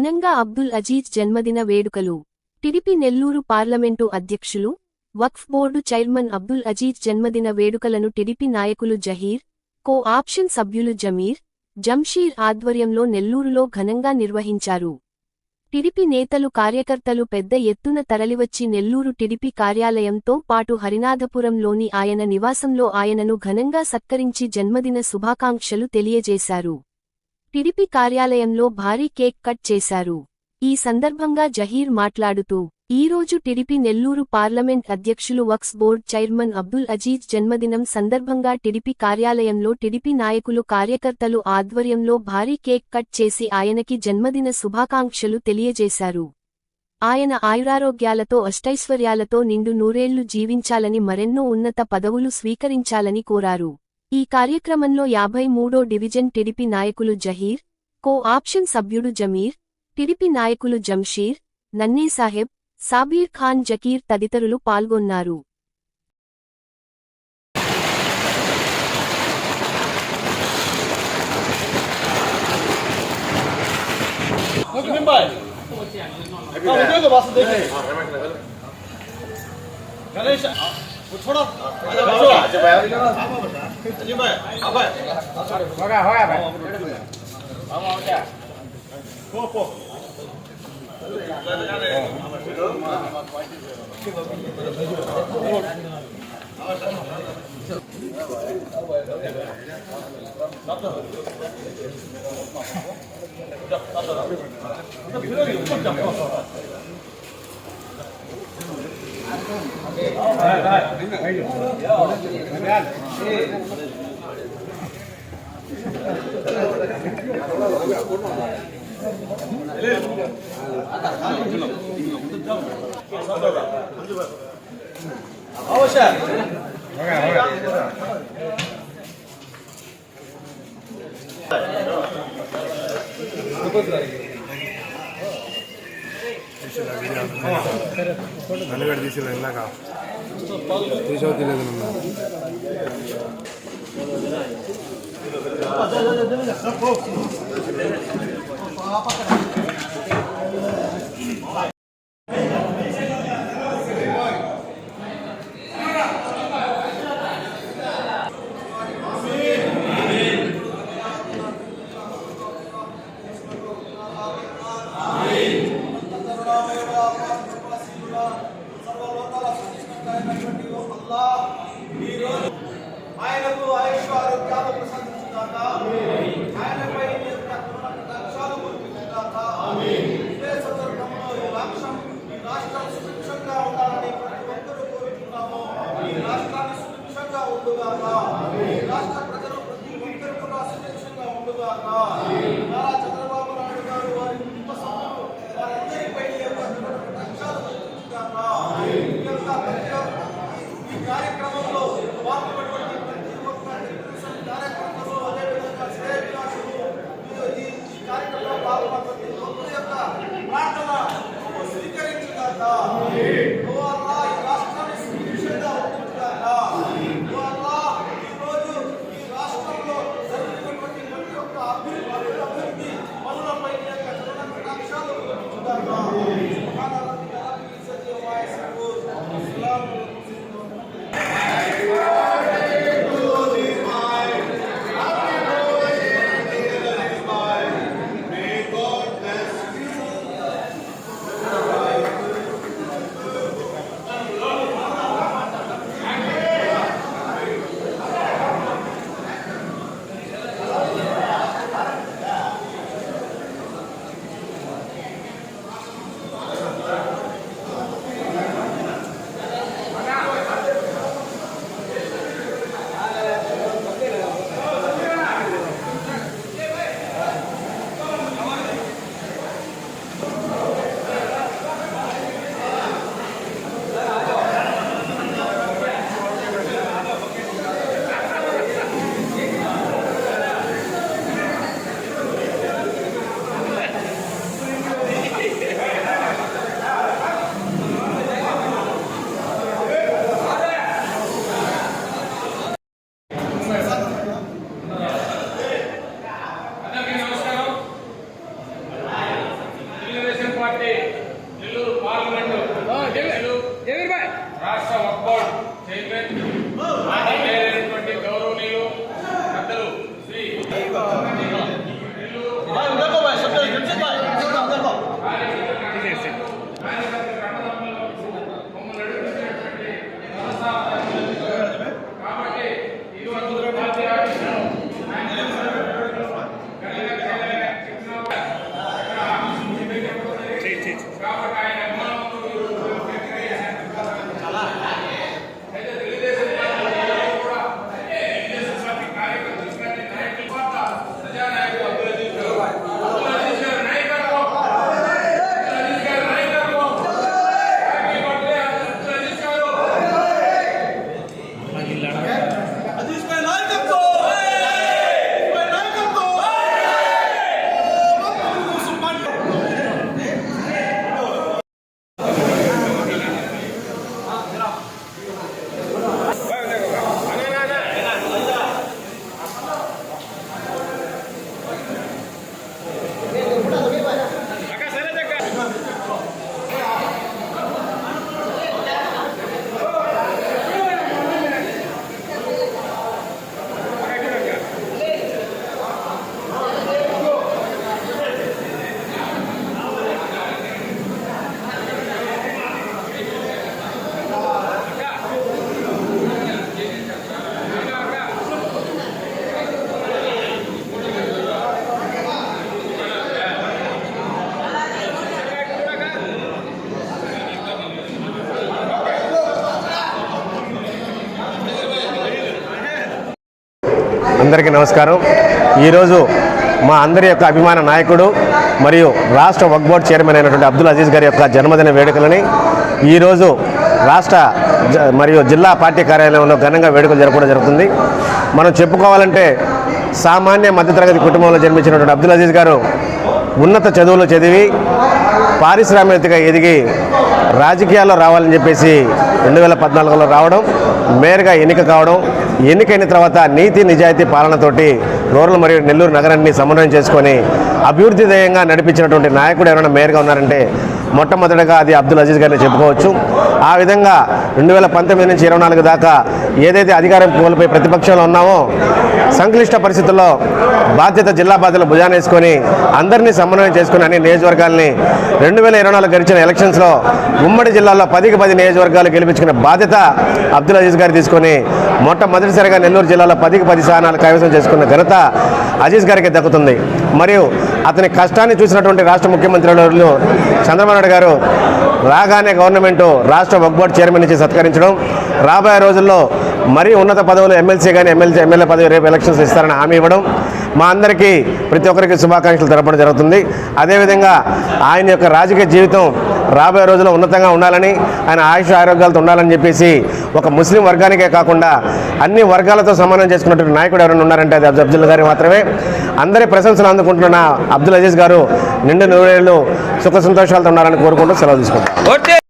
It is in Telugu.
ఘనంగా అబ్దుల్ అజీజ్ జన్మదిన వేడుకలు. టిడిపి నెల్లూరు పార్లమెంటు అధ్యక్షులు వక్ఫ్ బోర్డు చైర్మన్ అబ్దుల్ అజీజ్ జన్మదిన వేడుకలను టిడిపి నాయకులు జహీర్ కో ఆప్షన్ సభ్యులు జమీర్ జంషీర్ ఆధ్వర్యంలో నెల్లూరులో ఘనంగా నిర్వహించారు. టిడిపి నేతలు కార్యకర్తలు పెద్ద ఎత్తున తరలివచ్చి నెల్లూరు టిడిపి కార్యాలయంతో పాటు హరినాథపురంలోని ఆయన నివాసంలో ఆయనను ఘనంగా సత్కరించి జన్మదిన శుభాకాంక్షలు తెలియజేశారు. టిడిపి కార్యాలయంలో భారీ కేక్ కట్ చేశారు. ఈ సందర్భంగా జహీర్ మాట్లాడుతూ ఈరోజు టిడిపి నెల్లూరు పార్లమెంట్ అధ్యక్షులు వక్స్ బోర్డ్ చైర్మన్ అబ్దుల్ అజీజ్ జన్మదినం సందర్భంగా టిడిపి కార్యాలయంలో టిడిపి నాయకులు కార్యకర్తలు ఆధ్వర్యంలో భారీ కేక్ కట్ చేసి ఆయనకి జన్మదిన శుభాకాంక్షలు తెలియజేశారు. ఆయన ఆయురారోగ్యాలతో అష్టైశ్వర్యాలతో నిండు నూరేళ్ళు జీవించాలని మరెన్నో ఉన్నత పదవులు స్వీకరించాలని కోరారు. ఈ కార్యక్రమంలో యాభై మూడో డివిజన్ టిడిపి నాయకులు జహీర్ కో ఆప్షన్ సభ్యుడు జమీర్ టిడిపి నాయకులు జంషీర్ నన్నే సాహెబ్ సాబీర్ ఖాన్ జకీర్ తదితరులు పాల్గొన్నారు सुनील भाई हाँ, वीडियो के पास से देखिए गणेश वो 好好干好干活好干好好好好好好好好 ಅವಶ್ಯ తీసేలా వీడియో నల్లగడ తీసేలా ఇందాక. తీసో తెలియదు పాప కాబట్టి నెల్లూరు పార్లమెంటు రాష్ట్ర ఒక్కోడు చైర్మన్. అందరికీ నమస్కారం. ఈరోజు మా అందరి యొక్క అభిమాన నాయకుడు మరియు రాష్ట్ర వక్ బోర్డ్ చైర్మన్ అయినటువంటి అబ్దుల్ అజీజ్ గారి యొక్క జన్మదిన వేడుకలని ఈరోజు రాష్ట్ర జ- మరియు జిల్లా పార్టీ కార్యాలయంలో ఘనంగా వేడుకలు జరపడం జరుగుతుంది. మనం చెప్పుకోవాలంటే సామాన్య మధ్యతరగతి కుటుంబంలో జన్మించినటువంటి అబ్దుల్ అజీజ్ గారు ఉన్నత చదువులు చదివి పారిశ్రామికగా ఎదిగి రాజకీయాల్లో రావాలని చెప్పేసి రెండు వేల పద్నాలుగులో రావడం మేయర్గా ఎన్నిక కావడం ఎన్నికైన తర్వాత నీతి నిజాయితీ పాలనతోటి రూరల్ మరియు నెల్లూరు నగరాన్ని సమన్వయం చేసుకొని అభివృద్ధి ధ్యేయంగా నడిపించినటువంటి నాయకుడు ఎవరైనా మేయర్గా ఉన్నారంటే మొట్టమొదటిగా అది అబ్దుల్ అజీజ్ గారిని చెప్పుకోవచ్చు. ఆ విధంగా రెండు వేల పంతొమ్మిది నుంచి ఇరవై నాలుగు దాకా ఏదైతే అధికారం కోల్పోయి ప్రతిపక్షంలో ఉన్నామో సంక్లిష్ట పరిస్థితుల్లో బాధ్యత జిల్లా బాధ్యతలు భుజాన వేసుకొని అందరినీ సమన్వయం చేసుకుని అన్ని నియోజకవర్గాల్ని రెండు వేల ఇరవై నాలుగు గడిచిన ఎలక్షన్స్లో ఉమ్మడి జిల్లాలో పదికి పది నియోజకవర్గాలు గెలిపించుకున్న బాధ్యత అబ్దుల్ అజీజ్ గారు తీసుకొని మొట్టమొదటిసారిగా నెల్లూరు జిల్లాలో పదికి పది స్థానాలు కైవసం చేసుకున్న ఘనత అజీజ్ గారికి దక్కుతుంది. మరియు అతని కష్టాన్ని చూసినటువంటి రాష్ట్ర ముఖ్యమంత్రి చంద్రబాబు నాయుడు గారు రాగానే గవర్నమెంట్ రాష్ట్ర వక్బోర్డ్ చైర్మన్ నుంచి సత్కరించడం రాబోయే రోజుల్లో మరీ ఉన్నత పదవులు ఎమ్మెల్సీ కానీ ఎమ్మెల్సీ ఎమ్మెల్యే పదవి రేపు ఎలక్షన్స్ ఇస్తారని హామీ ఇవ్వడం మా అందరికీ ప్రతి ఒక్కరికి శుభాకాంక్షలు తెలపడం జరుగుతుంది. అదేవిధంగా ఆయన యొక్క రాజకీయ జీవితం రాబోయే రోజుల్లో ఉన్నతంగా ఉండాలని ఆయన ఆయుష ఆరోగ్యాలతో ఉండాలని చెప్పేసి ఒక ముస్లిం వర్గానికే కాకుండా అన్ని వర్గాలతో సమానం చేసుకున్నటువంటి నాయకుడు ఎవరైనా ఉన్నారంటే అది అబ్దుల్ గారి మాత్రమే. అందరి ప్రశంసలు అందుకుంటున్న అబ్దుల్ అజీజ్ గారు నిండు నూరేళ్ళు సుఖ సంతోషాలతో ఉన్నారని కోరుకుంటూ సెలవు తీసుకుంటాం